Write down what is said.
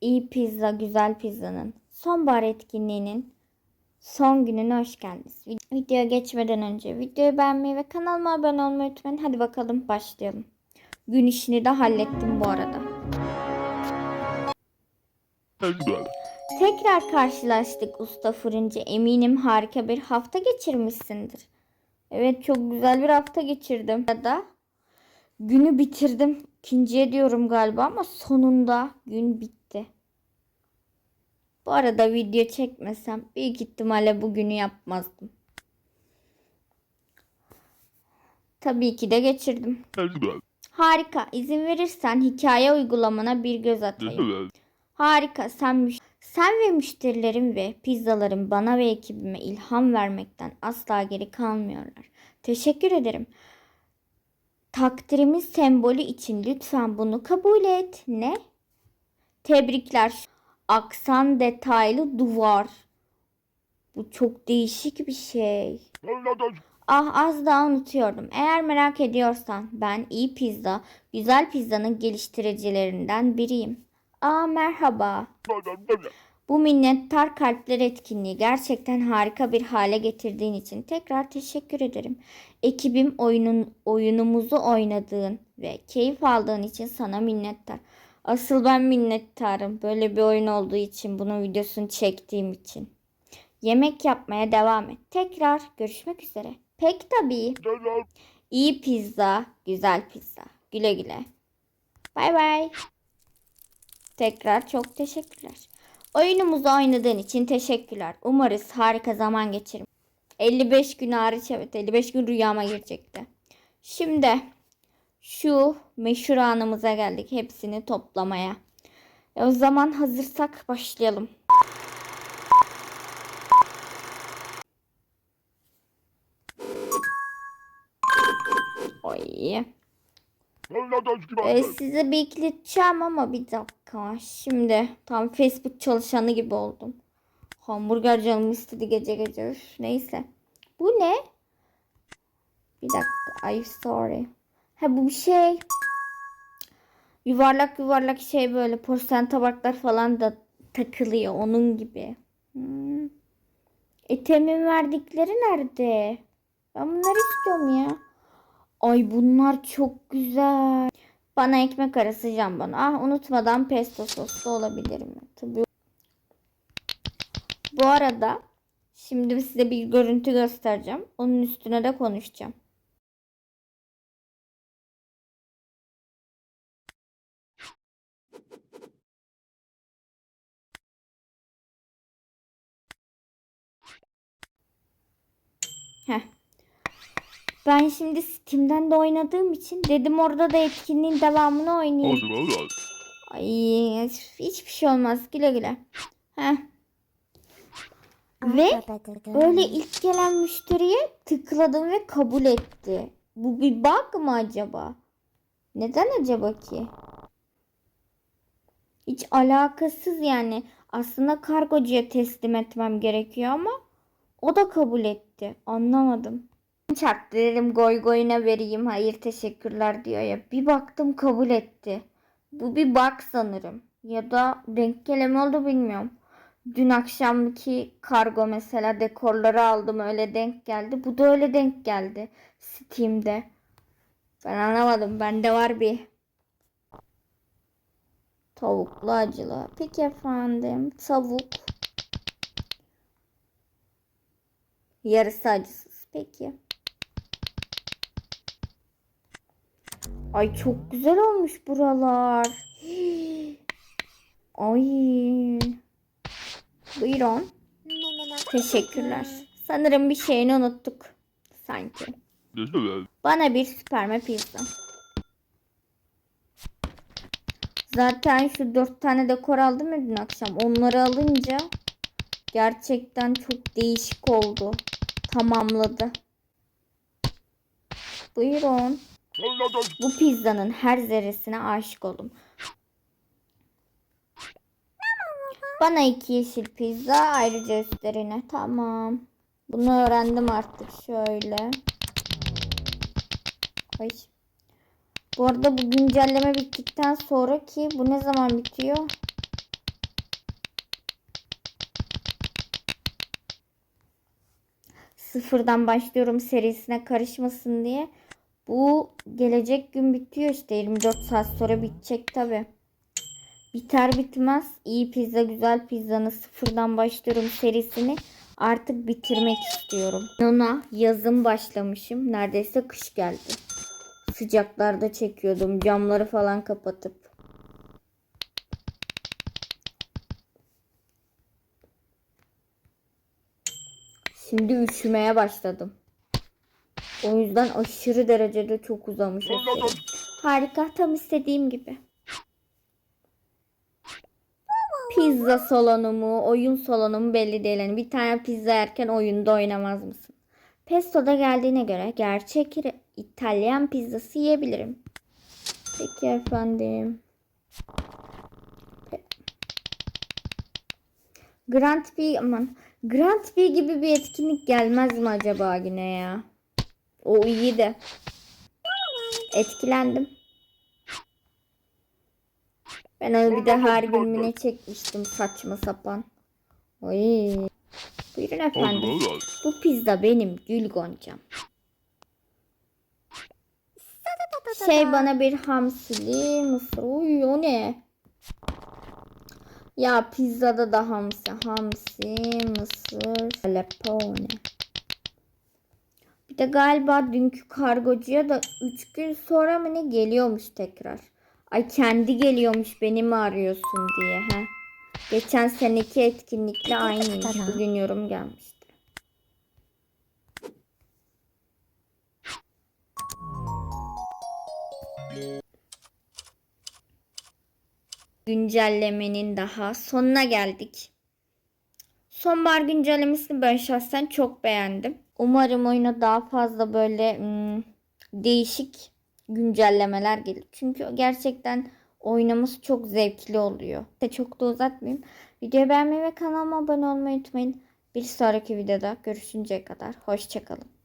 iyi pizza, güzel pizzanın sonbahar etkinliğinin son gününe hoş geldiniz. Videoya geçmeden önce videoyu beğenmeyi ve kanalıma abone olmayı unutmayın. Hadi bakalım başlayalım. Gün işini de hallettim bu arada. Tekrar karşılaştık usta fırıncı. Eminim harika bir hafta geçirmişsindir. Evet çok güzel bir hafta geçirdim. Ya da günü bitirdim. İkinciye diyorum galiba ama sonunda gün bitti. Bu arada video çekmesem büyük ihtimalle bugünü yapmazdım. Tabii ki de geçirdim. Harika. İzin verirsen hikaye uygulamana bir göz atayım. Harika. Sen sen ve müşterilerim ve pizzalarım bana ve ekibime ilham vermekten asla geri kalmıyorlar. Teşekkür ederim. Takdirimin sembolü için lütfen bunu kabul et. Ne? Tebrikler. Aksan detaylı duvar. Bu çok değişik bir şey. Ah az daha unutuyordum. Eğer merak ediyorsan ben iyi pizza, güzel pizzanın geliştiricilerinden biriyim. Aa merhaba. Bu minnettar kalpler etkinliği gerçekten harika bir hale getirdiğin için tekrar teşekkür ederim. Ekibim oyunun oyunumuzu oynadığın ve keyif aldığın için sana minnettar. Asıl ben minnettarım böyle bir oyun olduğu için bunun videosunu çektiğim için. Yemek yapmaya devam et. Tekrar görüşmek üzere. Pek tabii. İyi pizza, güzel pizza. Güle güle. Bay bay. Tekrar çok teşekkürler. Oyunumuzu oynadığın için teşekkürler. Umarız harika zaman geçirim. 55 gün hariç evet 55 gün rüyama girecekti. Şimdi şu meşhur anımıza geldik. Hepsini toplamaya. E o zaman hazırsak başlayalım. Oy. Ee, size bekleteceğim ama bir dakika. Şimdi tam Facebook çalışanı gibi oldum. Hamburger canım istedi gece gece. Üf, neyse. Bu ne? Bir dakika. I'm sorry. Ha bu bir şey. Yuvarlak yuvarlak şey böyle porselen tabaklar falan da takılıyor. Onun gibi. Hmm. Etemin verdikleri nerede? Ben bunları istiyorum ya. Ay bunlar çok güzel. Bana ekmek arası jambon. Ah unutmadan pesto soslu olabilir mi? Tabii. Bu arada şimdi size bir görüntü göstereceğim. Onun üstüne de konuşacağım. Heh. Ben şimdi Steam'den de oynadığım için dedim orada da etkinliğin devamını oynayayım. Ay hiçbir şey olmaz güle güle. Heh. Ve öyle ilk gelen müşteriye tıkladım ve kabul etti. Bu bir bug mı acaba? Neden acaba ki? Hiç alakasız yani. Aslında kargocuya teslim etmem gerekiyor ama o da kabul etti. Anlamadım. Çaktı dedim goy goyuna vereyim. Hayır teşekkürler diyor ya. Bir baktım kabul etti. Bu bir bug sanırım. Ya da denk geleme oldu bilmiyorum. Dün akşamki kargo mesela dekorları aldım öyle denk geldi. Bu da öyle denk geldi. Steam'de. Ben anlamadım. Bende var bir. Tavuklu acılı. Peki efendim. Tavuk. Yarısı acısız. Peki. Ay çok güzel olmuş buralar. Ay. Buyurun. Teşekkürler. Sanırım bir şeyini unuttuk. Sanki. Bana bir süperme pizza. Zaten şu dört tane dekor aldım ya dün akşam. Onları alınca gerçekten çok değişik oldu. Tamamladı. Buyurun. Bu pizzanın her zerresine aşık oldum. Bana iki yeşil pizza ayrıca üstlerine. Tamam. Bunu öğrendim artık şöyle. Ay. Bu arada bu güncelleme bittikten sonra ki bu ne zaman bitiyor? Sıfırdan başlıyorum serisine karışmasın diye. Bu gelecek gün bitiyor işte 24 saat sonra bitecek tabi. Biter bitmez iyi pizza güzel pizzanı sıfırdan başlıyorum serisini artık bitirmek istiyorum. Ona yazın başlamışım neredeyse kış geldi. Sıcaklarda çekiyordum camları falan kapatıp. Şimdi üşümeye başladım. O yüzden aşırı derecede çok uzamış. Harika tam istediğim gibi. Pizza salonu mu, oyun salonu mu belli değil. Yani bir tane pizza yerken oyunda oynamaz mısın? Pesto da geldiğine göre gerçek İtalyan pizzası yiyebilirim. Peki efendim. Grand Prix aman Grand Prix gibi bir etkinlik gelmez mi acaba yine ya? O iyi de. Etkilendim. Ben onu bir de her gün mü ne çekmiştim saçma sapan. Oy. Buyurun efendim. Bu pizza benim Gül Goncam. Şey bana bir hamsili mısır. Uy o ne? Ya pizzada da hamsi. Hamsi, mısır, alepone. Bir de galiba dünkü kargocuya da 3 gün sonra mı ne geliyormuş tekrar. Ay kendi geliyormuş beni mi arıyorsun diye he. Geçen seneki etkinlikle aynıymış. Bugün yorum gelmişti. Güncellemenin daha sonuna geldik. Sonbahar güncellemesini ben şahsen çok beğendim. Umarım oyuna daha fazla böyle hmm, değişik güncellemeler gelir. Çünkü gerçekten oynaması çok zevkli oluyor. Çok da uzatmayayım. Videoyu beğenmeyi ve kanalıma abone olmayı unutmayın. Bir sonraki videoda görüşünceye kadar hoşçakalın.